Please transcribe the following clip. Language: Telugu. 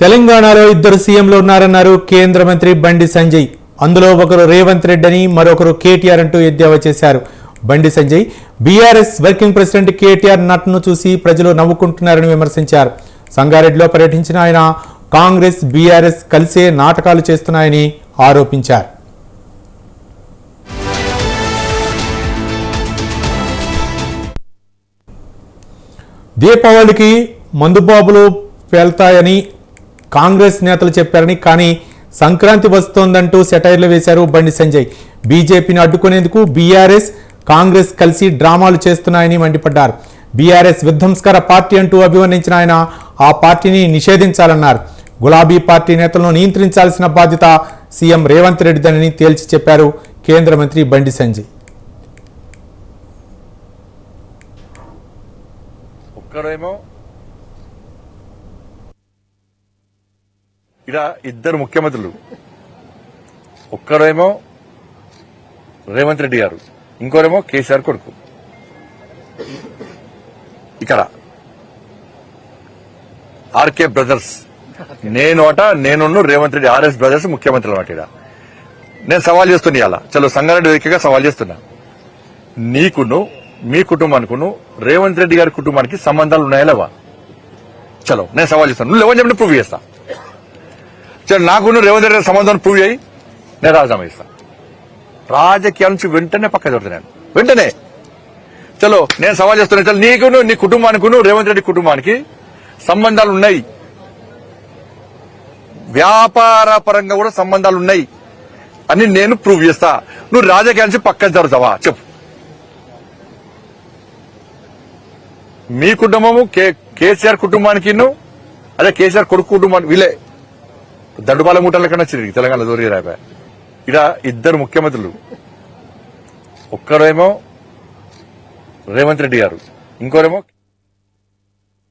తెలంగాణలో ఇద్దరు సీఎంలు ఉన్నారన్నారు కేంద్ర మంత్రి బండి సంజయ్. అందులో ఒకరు రేవంత్ రెడ్డి అని మరొకరు కేటీఆర్ అంటూ ఎద్దేవా చేశారు. Bandi Sanjay BRS working president KTR నటను చూసి ప్రజలు నవ్వుకుంటున్నారని విమర్శించారు. సంగారెడ్డిలో పర్యటించిన ఆయన కాంగ్రెస్ బీఆర్ఎస్ కలిసే నాటకాలు చేస్తున్నాయని ఆరోపించారు. దీపావళికి మందుబాబులు పేల్తాయని కాంగ్రెస్ నేతలు చెప్పారని కానీ సంక్రాంతి వస్తోందంటూ సెటైర్లు వేశారు బండి సంజయ్. బీజేపీని అడ్డుకునేందుకు బీఆర్ఎస్ కాంగ్రెస్ కలిసి డ్రామాలు చేస్తున్నాయని మండిపడ్డారు. బీఆర్ఎస్ విధ్వంసకర పార్టీ అంటూ అభివర్ణించిన ఆయన ఆ పార్టీని నిషేధించాలన్నారు. గులాబీ పార్టీ నేతలను నియంత్రించాల్సిన బాధ్యత సీఎం రేవంత్ రెడ్డిదని తేల్చి చెప్పారు కేంద్ర మంత్రి బండి సంజయ్. ఒక్కడేమో ఇక్కడ ఇద్దరు ముఖ్యమంత్రులు. ఒక్కరేమో రేవంత్ రెడ్డి గారు ఇంకోరేమో కేసీఆర్ కొడుకు. ఇక్కడ ఆర్కే బ్రదర్స్. నేను అట నేను రేవంత్ రెడ్డి ఆర్ఎస్ బ్రదర్స్ ముఖ్యమంత్రులు అనమాట ఇక్కడ. నేను సవాల్ చేస్తున్నా ఇలా చలో సంగారెడ్డి వేదికగా సవాల్ చేస్తున్నా. నీకును మీ కుటుంబానికిను రేవంత్ రెడ్డి గారి కుటుంబానికి సంబంధాలు ఉన్నాయా లేవా? చలో నేను సవాల్ చేస్తాను నువ్వు లేవని చెప్పి ప్రూవ్ చేస్తా చలో నాకును రేవంత్ రెడ్డి సంబంధం ప్రూవ్ చేయి. నేను రాజీనామా చేస్తా. రాజకీయాల నుంచి వెంటనే పక్క చూడతాను వెంటనే. చలో నేను సవాల్ చేస్తున్నా చలో నీకు నీ కుటుంబానికి రేవంత్ రెడ్డి కుటుంబానికి సంబంధాలు ఉన్నాయి. వ్యాపార పరంగా కూడా సంబంధాలు ఉన్నాయి. అని నేను ప్రూవ్ చేస్తా. నువ్వు రాజకీయాల నుంచి పక్కన జరుగుతావా చెప్పు. మీ కుటుంబము కే- కేసీఆర్ కుటుంబానికి అదే కేసీఆర్ కొడుకు కుటుంబానికి వీలే దండుపాల మూటల కన్నా చిరిగి తెలంగాణ దూరి రాబా ఇక్కడ ఇద్దరు ముఖ్యమంత్రులు. ఒక్కరేమో రేవంత్ రెడ్డి గారు ఇంకోరేమో